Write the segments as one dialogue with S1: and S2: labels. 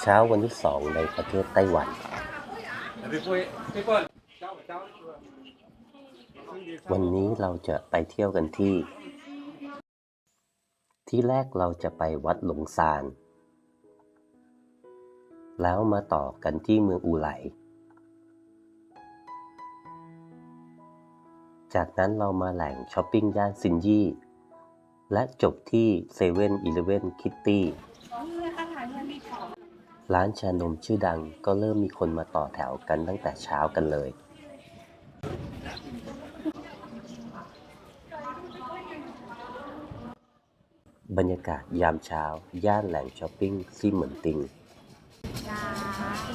S1: เช้า
S2: วันที่สองในประเทศไต้หวันวันนี้เราจะไปเที่ยวกันที่ ที่แรกเราจะไปวัดหลงซาน แล้วมาต่อกันที่เมืองอูไหล จากนั้นเรามาแหล่งช้อปปิ้งย่านซินยี่ และจบที่เซเว่นอีเลเว่นคิตตี้ ร้านชานมชื่อดังก็เริ่มมีคนมาต่อแถวกันตั้งแต่เช้ากันเลย บรรยากาศยามเช้า ย่านแหล่งช้อปปิ้งซี่เหมือนติง
S1: กาลา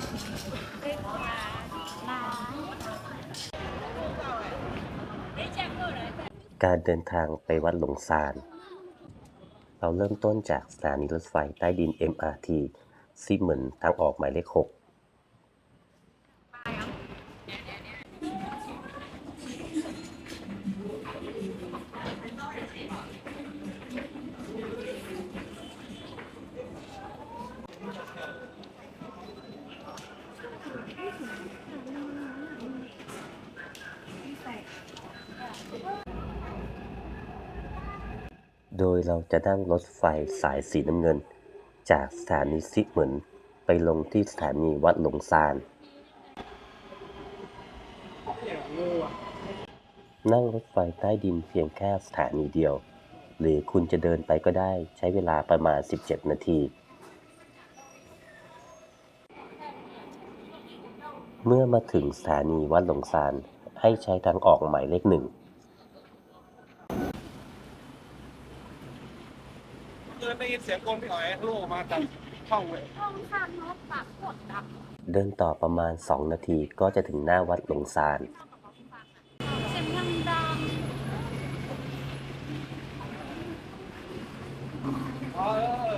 S2: การเดินทางไปวัดหลงซาน เราเริ่มต้นจากสถานีรถไฟใต้ดิน MRT ซีเหมือนทางออกหมายเลข6โดยเราจะนั่งรถไฟสายสีน้ำเงิน จากสถานีซิเหมือนไปลงที่สถานีวัดหลงซาน นั่งรถไฟใต้ดินเพียงแค่สถานีเดียว หรือคุณจะเดินไปก็ได้ใช้เวลาประมาณ 17 นาที เมื่อมาถึงสถานีวัดหลงซานให้ใช้ทางออกหมายเลขหนึ่ง
S3: เดินได้ยินเสียงกลพี่อ๋อยโล่มาจากช่องเว้ย
S1: ห้องข้างรถตัดกดดับ
S2: เดินต่อประมาณ 2 นาทีก็จะถึงหน้าวัดหลงซาน
S1: เสียงยังดัง
S3: อ๋อเออ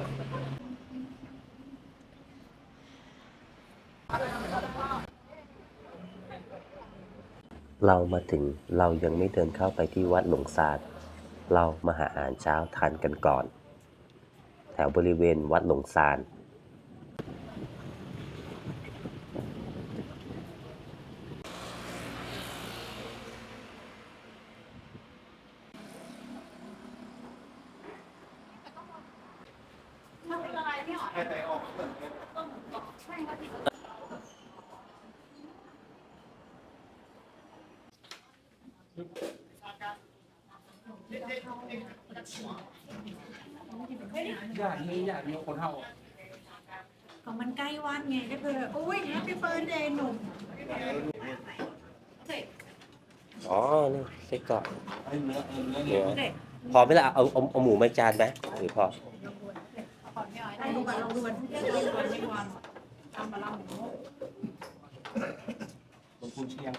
S2: เรามาถึงเรายังไม่เดินเข้าไปที่วัดหลงซาน เรามาหาอาหารเช้าทานกันก่อนแถวบริเวณวัดหลงซาน
S3: ออกญาติมีญาติมีคนเท่า
S4: ของมันใกล้วันไงก็คืออุ้ยแฮปปี้เบิร์ดเดย์หนุ่ม
S2: อ๋อนี่ไส้กรอก
S3: ไอ้เนื้อเออเนื้อ
S2: เนื้อ
S4: เด็ก
S2: พอไหมล่ะเอาเอาเอาหมูมาจานไหมหรือพอ
S4: ลองดูกันลองดูกันลองดูกันไม่วันทำมาแล้ว
S3: ลงคุณเชียง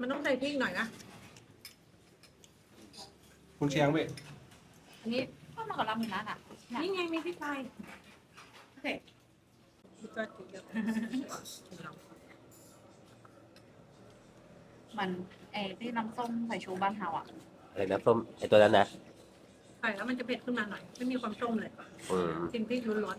S4: มันต้องใส่พริกหน่อยนะ
S3: คุณเชียงเว้ย
S4: อันนี้
S1: ก็มากับเรามีร้านอะ
S4: นี่ไงมีพริกไทยโอเค มันไอ้ที่น้ำส้มใส่ชูบ้านเฮาอะ
S2: อะไรนะส้มไอตัวนั้นนะ
S5: ใส่แล้วมันจะเผ็ดขึ้นมาหน่อย ไม่มีความส้มเลย
S2: อืม
S5: จริงพริกล้วน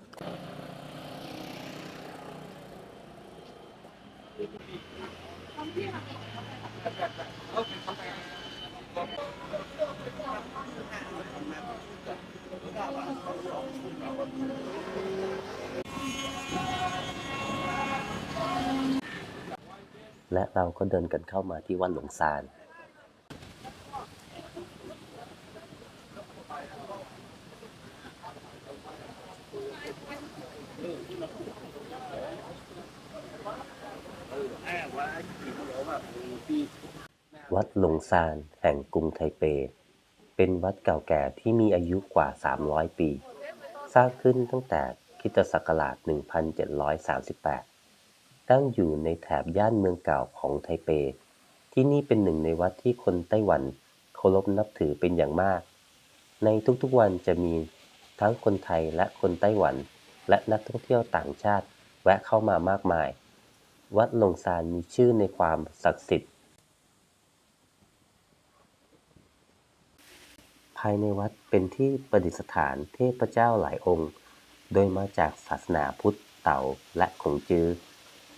S2: และเราก็เดินกันเข้ามาที่วัดหลวงซานวัดหลงซานแห่งกรุงไทเป เป็นวัดเก่าแก่ที่มีอายุกว่า 300 ปี สร้างขึ้นตั้งแต่คิตศักราช 1738 ตั้งอยู่ในแถบย่านเมืองเก่าของไทเป ที่นี่เป็นหนึ่งในวัดที่คนไต้หวันเคารพนับถือเป็นอย่างมาก ในทุกๆวันจะมีทั้งคนไทยและคนไต้หวัน และนักท่องเที่ยวต่างชาติแวะเข้ามามากมาย วัดหลงซานมีชื่อในความศักดิ์สิทธิ์ ภายในวัดเป็นที่ประดิษฐานเทพเจ้าหลายองค์ โดยมาจากศาสนาพุทธเต๋าและขงจื้อ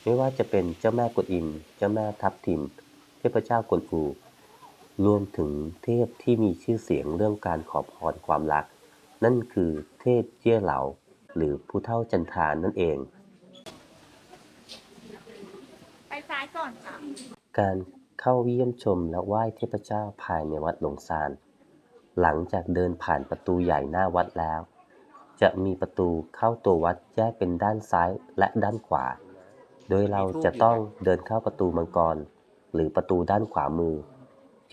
S2: ไม่ว่าจะเป็นเจ้าแม่กวนอิมเจ้าแม่ทับทิม เทพเจ้ากวนอูรวมถึงเทพที่มีชื่อเสียงเรื่องการขอพรความรัก นั่นคือเทพเจี้ยเหลาหรือผู้เท่าจันทานั่นเอง
S1: ไปซ้ายก่อนค่ะ
S2: การเข้าเยี่ยมชมและไหว้เทพเจ้าภายในวัดหลงซาน หลังจากเดินผ่านประตูใหญ่หน้าวัดแล้ว จะมีประตูเข้าตัววัดแยกเป็นด้านซ้ายและด้านขวา โดยเราจะต้องเดินเข้าประตูมังกร หรือประตูด้านขวามือ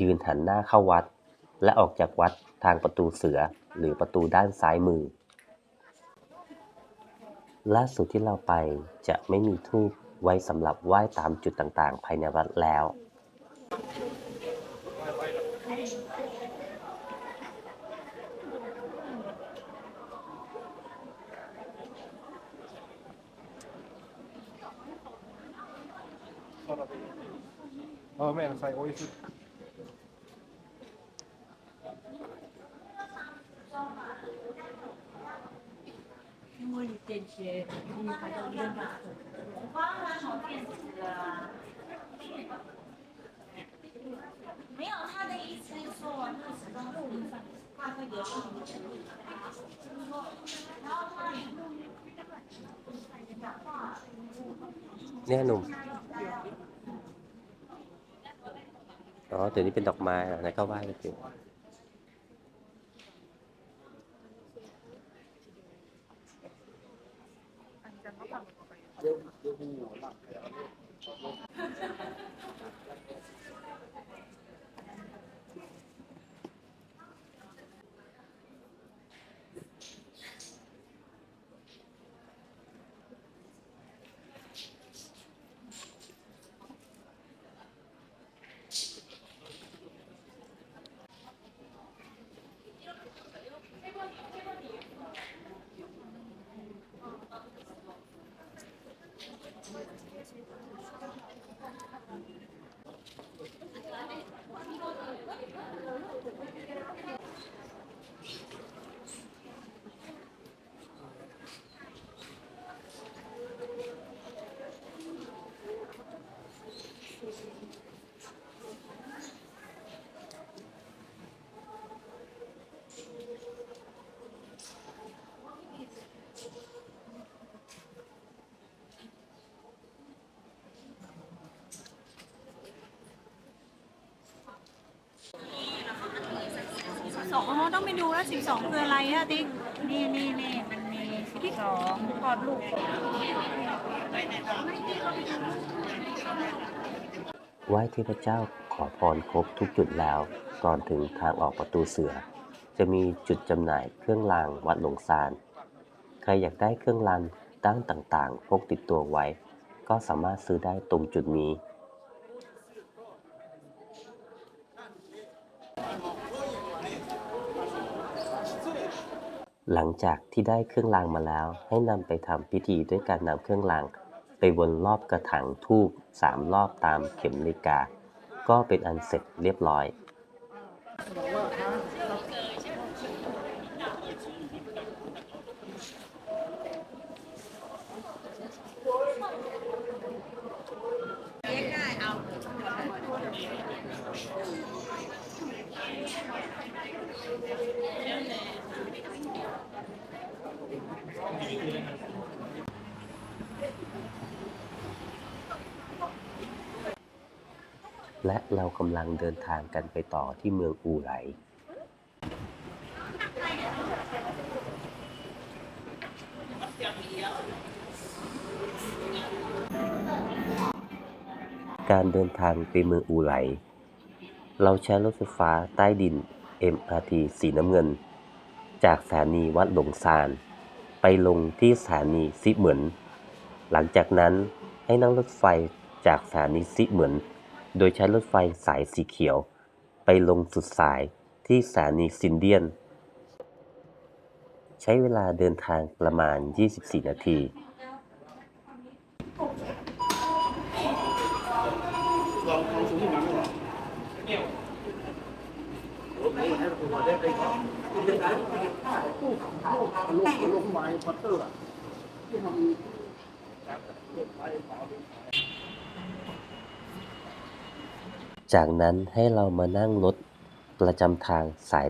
S2: ยืนหันหน้าเข้าวัด และออกจากวัดทางประตูเสือหรือประตูด้านซ้ายมือ ล่าสุดที่เราไปจะไม่มีทูปไว้สำหรับไหว้ตามจุดต่างๆ ภายในวัดแล้ว
S3: 那男的说：“我意，
S4: 因为，你没有？他，
S1: 没有他的意思说那个什么，怕他有，就是
S2: 说，然后他……”那男。 อ๋อเดี๋ยวนี้เป็นดอกไม้อะนะก็ไหว้ไป
S4: สิ องอ๋อต้องไปดูแล้วสิบสองคืออะไรอะติ๊กนี่นี่นี่มันมีสิบสองคลอดลูก
S2: ไหว้เทพเจ้าขอพรครบทุกจุดแล้ว ก่อนถึงทางออกประตูเสือ จะมีจุดจำหน่ายเครื่องรางวัดหลงซาน ใครอยากได้เครื่องรางด้านต่างๆ พกติดตัวไว้ ก็สามารถซื้อได้ตรงจุดนี้ หลังจากที่ได้เครื่องรางมาแล้ว ให้นำไปทำพิธีด้วยการนำเครื่องราง ไปวนรอบกระถางทูบสามรอบตามเข็มนาฬิกา ก็เป็นอันเสร็จเรียบร้อย และเรากำลังเดินทางกันไปต่อที่เมืองอูไหล การเดินทางไปเมืองอูไหล เราใช้รถไฟฟ้าใต้ดิน MRT สีน้ำเงิน จากสถานีวัดหลงซาน ไปลงที่สถานีซิเหมือน หลังจากนั้นให้นั่งรถไฟจากสถานีซิเหมือน โดยใช้รถไฟสายสีเขียว ไปลงสุดสายที่สถานีซินเดียน ใช้เวลาเดินทางประมาณ 24 นาที จากนั้นให้เรามานั่งรถประจำทางสาย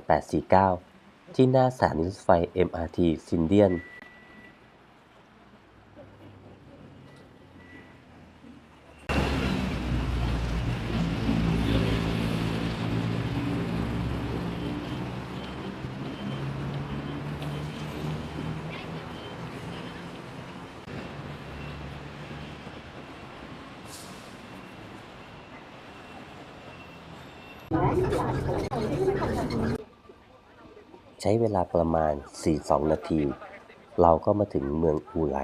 S2: 849 ที่หน้าสถานีรถไฟ MRT ซินเดียน ช้เวลาประมาณ 42 นาที เราก็มาถึงเมืองอูไล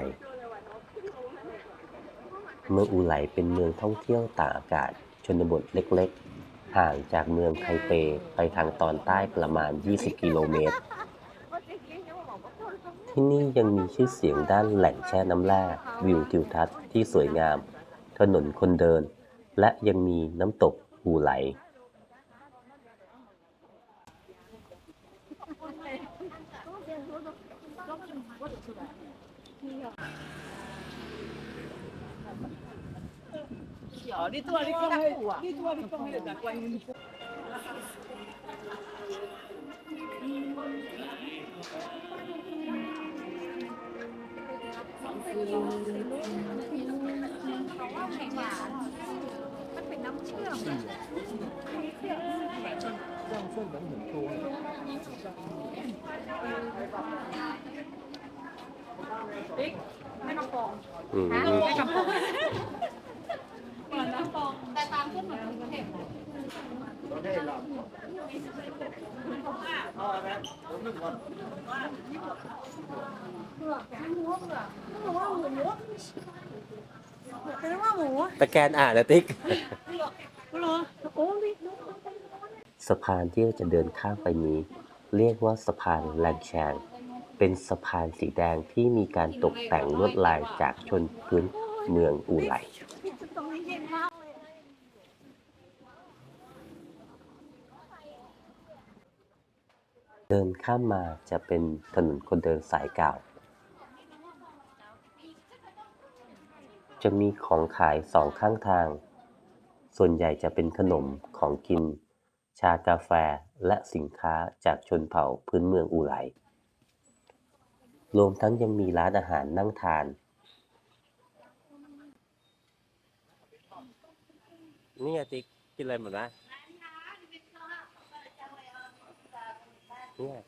S2: เมืองอูไลเป็นเมืองท่องเที่ยวตากอากาศชนบทเล็กๆ ห่างจากเมืองไทเปไปทางตอนใต้ประมาณ 20 กิโลเมตร ที่นี่ยังมีชื่อเสียงด้านแหล่งแช่น้ำแร่วิวทิวทัศน์ที่สวยงาม ถนนคนเดิน และยังมีน้ำตกอูไหล
S1: มันเป็นน้ำเชื่อม
S5: ไม่ต้องฟอ ง
S2: อืม
S5: ไม่กับฟอง
S1: แต่ตามขึ้นเหมือนกรุงเทพนะเผือกหมูเผือกหมูว่าหมูเป็นว่าหมู
S2: ตะแกนอ่านนะติ๊ก
S1: เหรอโอ้ย
S2: สะพานที่เราจะเดินข้ามไปนี้ เรียกว่าสะพานแลนแชง เป็นสะพานสีแดงที่มีการตกแต่งลวดลายจากชนพื้นเมืองอูไหล
S1: เย็นมากเลย
S2: เดินข้ามมาจะเป็นถนนคนเดินสายเก่า จะมีของขายสองข้างทาง ส่วนใหญ่จะเป็นขนมของกิน ชากาแฟและสินค้าจากชนเผ่าพื้นเมืองอูไหล รวมทั้งยังมีร้านอาหารนั่งทาน นี่ติ๊กกินอะไรหมดนะเนี่ย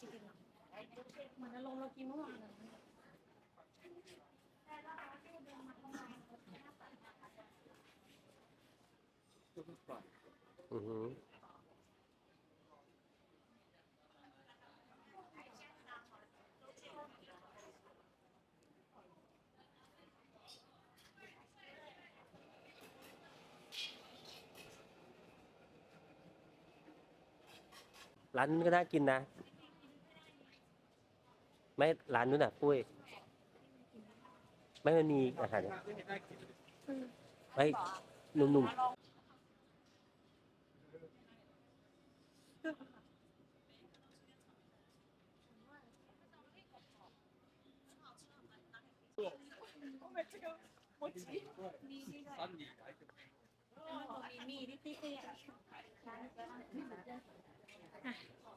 S1: ชิคเก้นหลัง
S5: เหมือนอารมณ์เรากินเมื่อวานเล
S2: ยอือฮึร้านก็น่ากินนะ ไม่ร้านนู้นอะปุ้ยไม่มันมีอาหารไม่หนุ่มๆ
S4: มีดิติ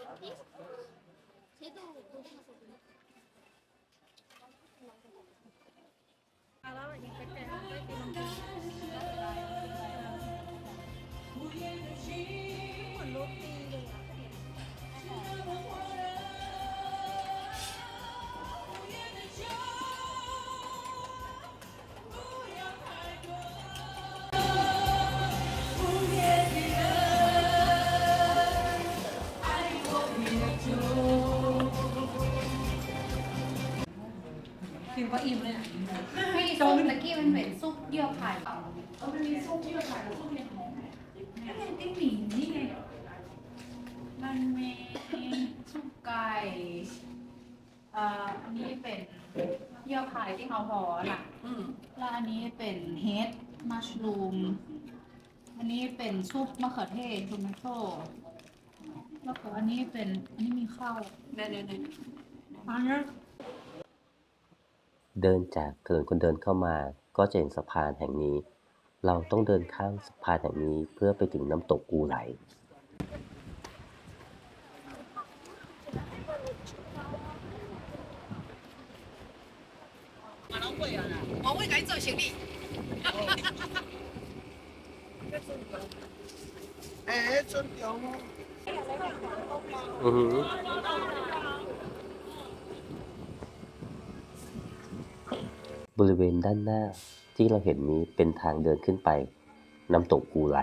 S2: Gracias. ก็
S5: อิ่มเลยอะ
S1: ไม่ซุปตะกี้มันเป็นซุปเยื่อไผ่
S5: เออมันมีซุปที่เราขายซุปเนี่ยนี่ไงติ้งหมี่นี่ไง
S4: มันมีซุปไก่เอ่ออันนี้เป็นเยื่อไผ่ที่เขาห่อน่ะ
S5: อืม
S4: แล้วอันนี้เป็นเฮดมัชรูม อันนี้เป็นซุปมะเขือเทศทูมโตแล้วก็อันนี้เป็นอันนี้มีข้าว
S5: เดี๋ยวเดี๋ยวเดี๋ยว
S4: อันนี้
S2: เดินจากถนนคนเดินเข้ามาก็จะเห็นสะพานแห่งนี้ เราต้องเดินข้ามสะพานแห่งนี้เพื่อไปถึงน้ำตกกูไหล
S5: 我会赶紧做行李。
S2: อือหือบ บริเวณด้านหน้าที่เราเห็นนี้เป็นทางเดินขึ้นไปน้ำตกกูไหล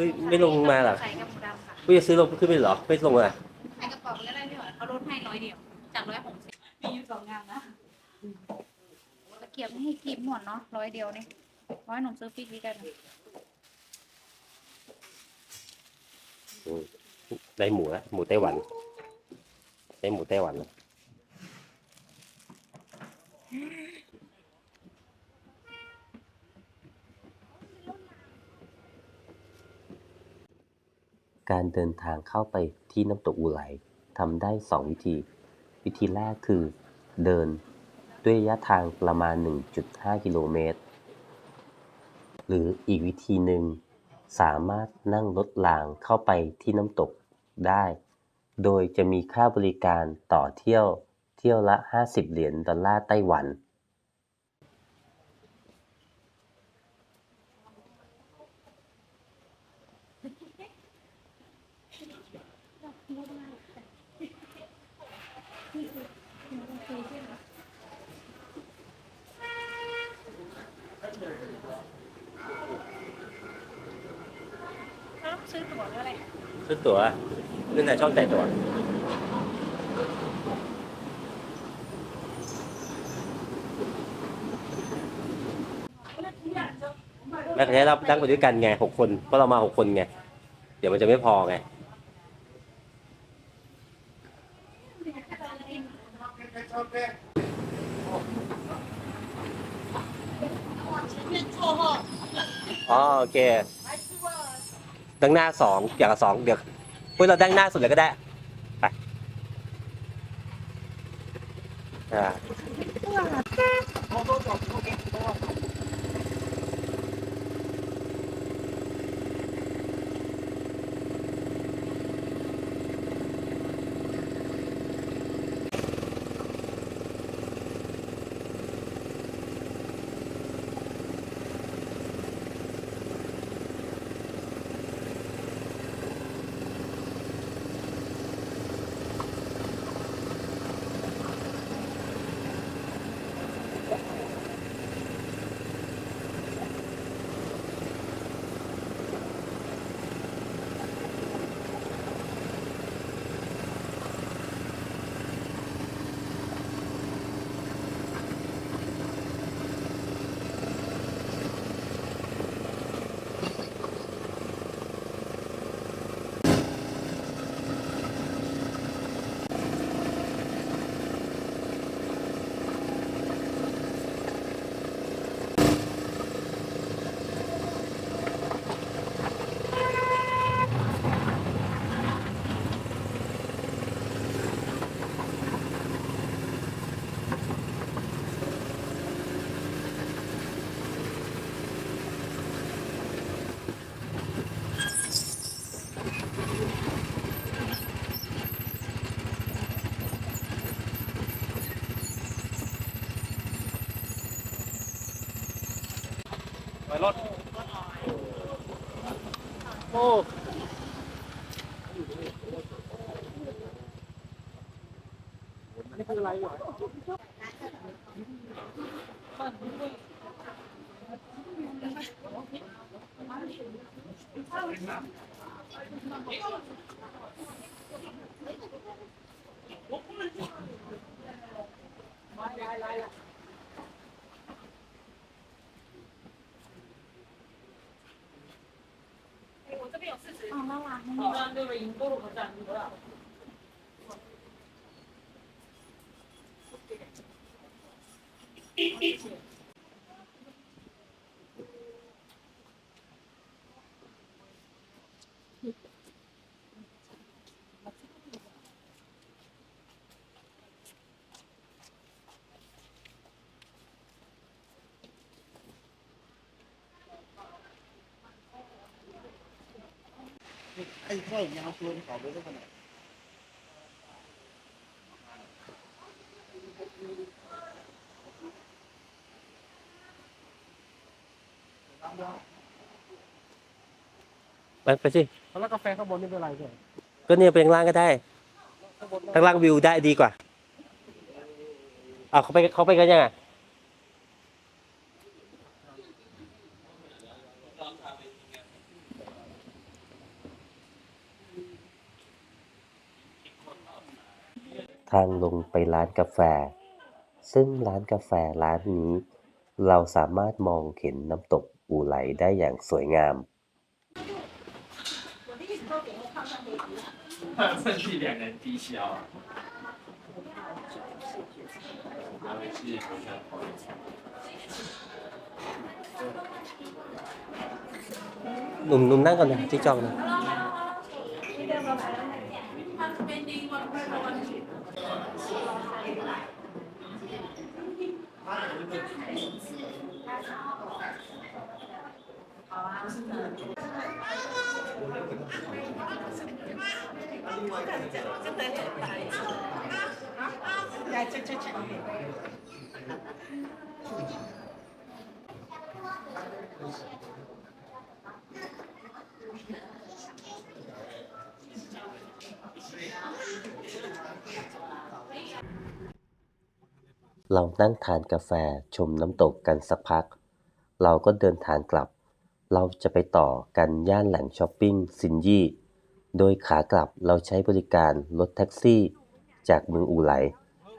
S2: เฮ้ยไม่ลงมาเหรอ
S4: ใส่กับหมูดำค่ะ
S2: เฮ้ยจะซื้อลงขึ้นไปเหรอ ไม่ลงอะ
S4: ใส่กระเป๋าแล้วอะไรไม่หรอเขาลดให้ร้อยเดียว จากร้อยหกสิบมีอยู่สองงานนะ
S1: ตะเกียบไม่ให้กินหมดเนาะร้อยเดียวนี่ร้อยหนุ่มซื้อฟิกดีกัน
S2: อืมได้หมูแล้วหมูไต้หวัน ได้หมูไต้หวันแล้ว การเดินทางเข้าไปที่น้ำตกอูไหลทำได้สองวิธี วิธีแรกคือเดินด้วยระยะทางประมาณ 1.5 กิโลเมตร หรืออีกวิธีหนึ่งสามารถนั่งรถรางเข้าไปที่น้ำตกได้ โดยจะมีค่าบริการต่อเที่ยวเที่ยวละ 50 เหรียญดอลลาร์ไต้หวัน
S1: ซื้อตั๋วหรืออะไร
S2: ซื้อตั๋วขึ้นแต่ช่องจ่ตั๋วแม่ก็จะรับนั่งไปด้วยกันไงหกคนเพราะเรามาหกคนไง เดี๋ยวมันจะไม่พอไงอ๋อโอเค ดังหน้าสองอย่างละสองเดี๋ยวเฮ้ยเราดังหน้าสุดเลยก็ได้
S3: 哦你来 โอ้นี่คืออะไรอยู่
S6: ไอ้ข้ อยยาวตัวเขาด้วยกัน
S2: ไปไปสิ
S3: แล้วกาแฟข้างบนนี่เป็นอะไรเนี่ย
S2: ก็เนี่ยไปข้างล่างก็ได้
S3: ข้างบน
S2: ข้างล่างวิวได้ดีกว่าอ้าวเขาไปเขาไปกันยังไงทางลงไปร้าน กาแฟ ซึ่งร้านกาแฟร้านนี้ เราสามารถมองเห็นน้ำตกอูไหลได้อย่างสวยงาม
S7: 分析两人低消啊。还会是好像好一点。
S2: หนุ่มหนุ่มนั่งก่อนนะที่จองนะ เรานั่งทานกาแฟชมน้ำตกกันสักพัก เราก็เดินทางกลับ เราจะไปต่อกันย่านแหล่งช้อปปิ้งซินยี่ โดยขากลับเราใช้บริการรถแท็กซี่ จากเมืองอูไหล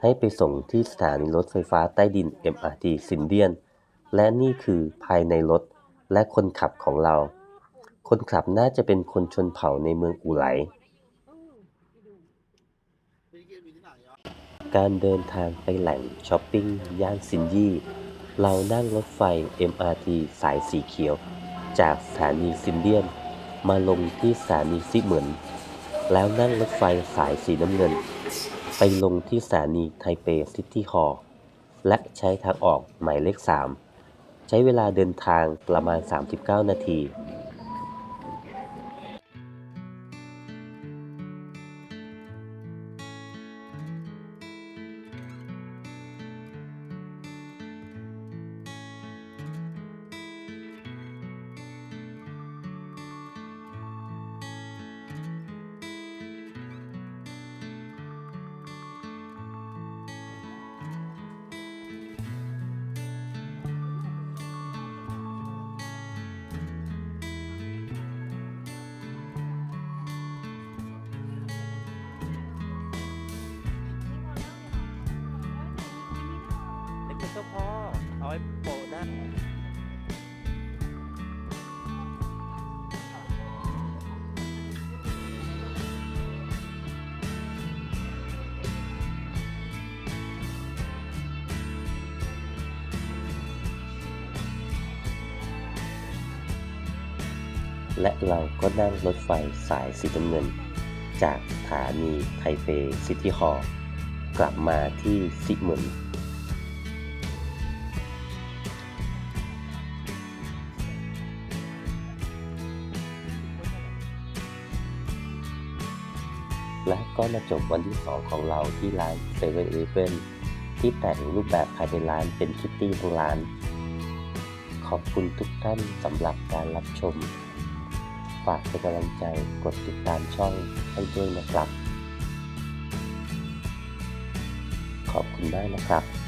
S2: ให้ไปส่งที่สถานีรถไฟฟ้าใต้ดิน MRT ซินเดียน และนี่คือภายในรถและคนขับของเรา คนขับน่าจะเป็นคนชนเผ่าในเมืองอูไหล การเดินทางไปแหล่งช้อปปิ้งย่านซินยี่ เรานั่งรถไฟ MRT สายสีเขียว จากสถานีซินเดียน มาลงที่สถานีซิเหมือน แล้วนั่งรถไฟสายสีน้ำเงิน ไปลงที่สถานีไทเปซิตี้ฮอลล์และใช้ทางออกหมายเลข 3 ใช้เวลาเดินทางประมาณ 39 นาที และเราก็นั่งรถไฟสายสีน้ำเงิน จากสถานีไทเปซิตี้ฮอลล์กลับมาที่ซิเหมือน และก็มาจบวันที่ 2 ของเราที่ร้าน7 e เ e ่ e อที่แต่งรูปแบบภายในร้านเป็นคิตตี้ทั้งร้าน ขอบคุณทุกท่านสำหรับการรับชม ฝากเป็นกำลังใจกดติดตามช่องให้ด้วยนะครับ ขอบคุณมากนะครับ